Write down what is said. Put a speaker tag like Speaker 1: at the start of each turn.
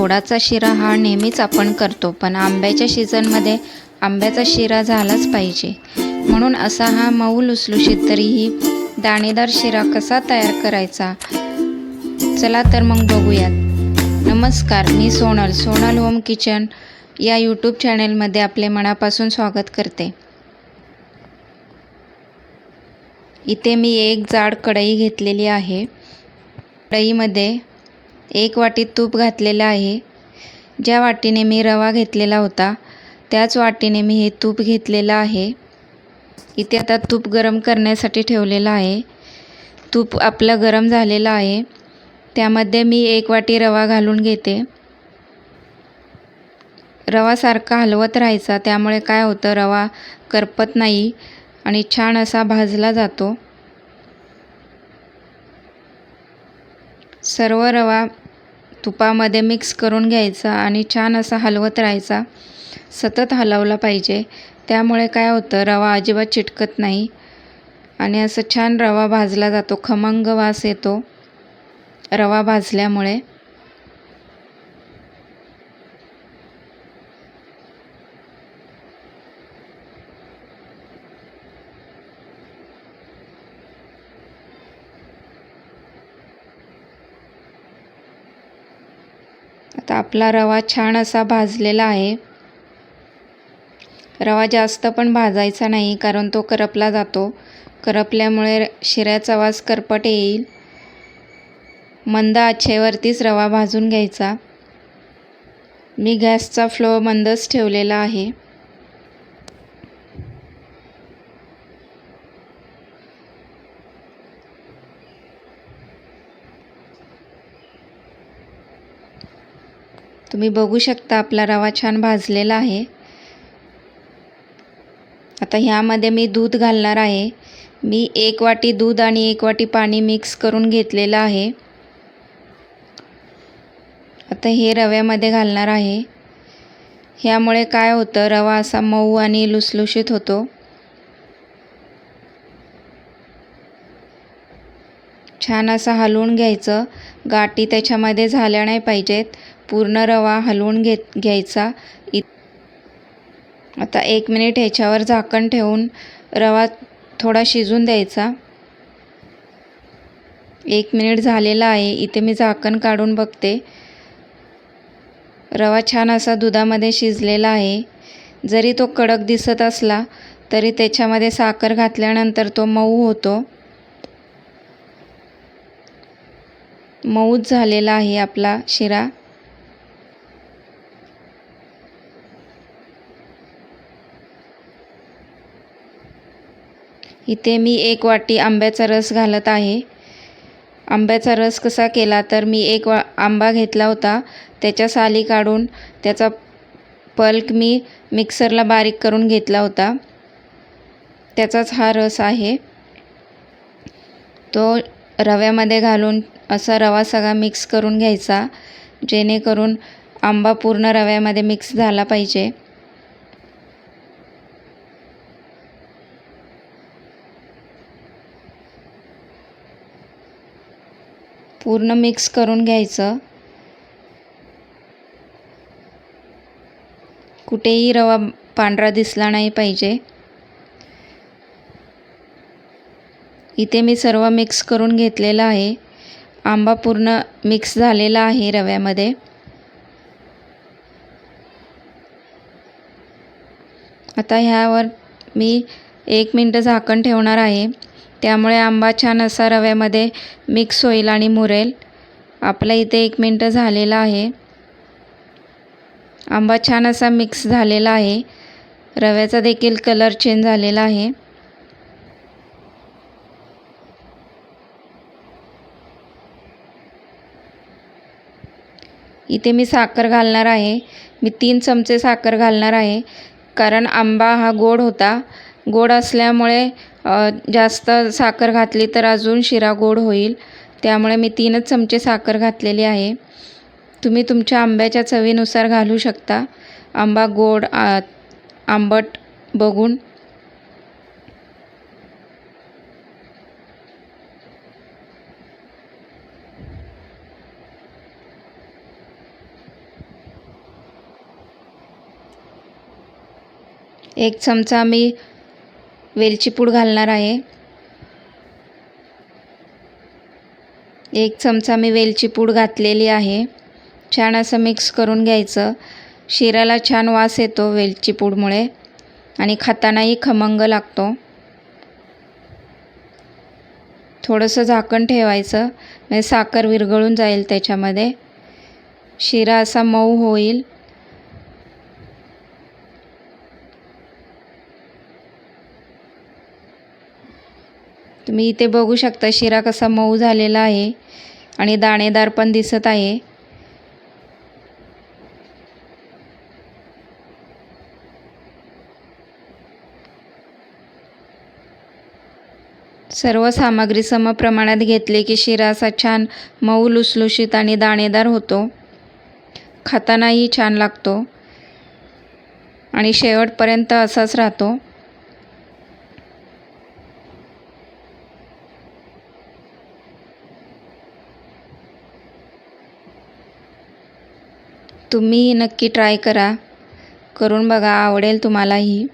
Speaker 1: गोडाचा शिरा हा नेहमीच आपण करतो पण आंब्याच्या सीझनमध्ये आंब्याचा शिरा झालाच पाहिजे. म्हणून असा हा मऊ लुसलुशीत तरीही दाणेदार शिरा कसा तयार करायचा? चला तर मग बघूयात. नमस्कार मी सोनल सोनल होम किचन या यूट्यूब चॅनेलमध्ये आपले मनापासून स्वागत करते. इथे मी एक जाड कढई घेतलेली आहे. कढईमध्ये एक वाटी तूप घातलेलं आहे. ज्या वाटीने मी रवा घेतलेला होता त्याच वाटीने मी हे तूप घेतलेलं आहे. इथे आता तूप गरम करण्यासाठी ठेवलेलं आहे. तूप आपलं गरम झालेलं आहे. त्यामध्ये मी एक वाटी रवा घालून घेते. रवा सारखा हलवत राहायचा त्यामुळे काय होतं रवा करपत नाही आणि छान असा भाजला जातो. सर्व रवा तुपामध्ये मिक्स करून घ्यायचा आणि छान असा हलवत राहायचा. सतत हलवला पाहिजे. त्यामुळे काय होतं रवा अजिबात चिटकत नाही आणि असं छान रवा भाजला जातो. खमंग वास येतो रवा भाजल्यामुळे. आता आपला रवा छान असा भाजलेला आहे. रवा जास्त पण भाजायचा नाही कारण तो करपला जातो. करपल्यामुळे शिऱ्याचा वास करपट येईल. मंद आचेवरतीच रवा भाजून घ्यायचा. मी गॅसचा फ्लो मंदच ठेवलेला आहे. तुम्ही बघू शकता आपला रवा छान भाजलेला आहे. आता ह्यामध्ये मी दूध घालणार आहे. मी एक वाटी दूध आणि एक वाटी पाणी मिक्स करून घेतलेलं आहे. आता हे रव्यामध्ये घालणार आहे. ह्यामुळे काय होतं रवा असा मऊ आणि लुसलुशीत होतो. छान असं हलवून घ्यायचं. गाठी त्याच्यामध्ये झाल्या नाही पाहिजेत. पूर्ण रवा हलवून घेत घ्यायचा. इ आता एक मिनिट ह्याच्यावर झाकण ठेवून रवा थोडा शिजून द्यायचा. एक मिनिट झालेला आहे. इथे मी झाकण काढून बघते. रवा छान असा दुधामध्ये शिजलेला आहे. जरी तो कडक दिसत असला तरी त्याच्यामध्ये साखर घातल्यानंतर तो मऊ होतो. मऊच झालेला आहे आपला शिरा. इथे मी एक वाटी आंब्याचा रस घालत आहे. आंब्याचा रस कसा केला तर मी एक वा आंबा घेतला होता. त्याच्या साली काढून त्याचा पल्क मी मिक्सरला बारीक करून घेतला होता. त्याचाच हा रस आहे. तो रव्यामध्ये घालून असा रवा सगळा मिक्स करून घ्यायचा जेणेकरून आंबा पूर्ण रव्यामध्ये मिक्स झाला पाहिजे. पूर्ण मिक्स करून घ्यायचं. कुठेही रवा पांढरा दिसला नाही पाहिजे. इथे मी सर्व मिक्स करून घेतलेलं आहे. आंबा पूर्ण मिक्स झालेला आहे रव्यामध्ये. आता ह्यावर मी एक मिनटं झाकण ठेवणार आहे. त्यामुळे आंबा छान असा रव्यामध्ये मिक्स होईल आणि मुरेल. आपल्या इथे एक मिनटं झालेला आहे. आंबा छान असा मिक्स झालेला आहे. रव्याचा देखील कलर चेंज झालेला आहे. इथे मी साखर घालणार आहे. मी तीन चमचे साखर घालणार आहे. कारण आंबा हा गोड होता. गोड असल्यामुळे जास्त साखर घातली तर अजून शिरा गोड होईल. त्यामुळे मी तीनच चमचे साखर घातलेली आहे. तुम्ही तुमच्या आंब्याच्या चवीनुसार घालू शकता. आंबा गोड आंबट बघून. एक चमचा मी वेलची पूड घालणार आहे. एक चमचा मी वेलची पूड घातलेली आहे. छान असं मिक्स करून घ्यायचं. शिऱ्याला छान वास येतो वेलची पूडमुळे आणि खातानाही खमंग लागतो. थोडंसं झाकण ठेवायचं. म्हणजे साखर विरघळून जाईल त्याच्यामध्ये. शिरा असा मऊ होईल. तुम्ही इथे बघू शकता शिरा कसा मऊ झालेला आहे आणि दाणेदार पण दिसत आहे. सर्व सामग्री समप्रमाणात घेतले की शिरा असा छान मऊ लुसलुशीत आणि दाणेदार होतो. खातानाही छान लागतो. आणि शेवटपर्यंत असाच राहतो. तुम्ही नक्की ट्राय करा. करून बघा आवडेल तुम्हालाही.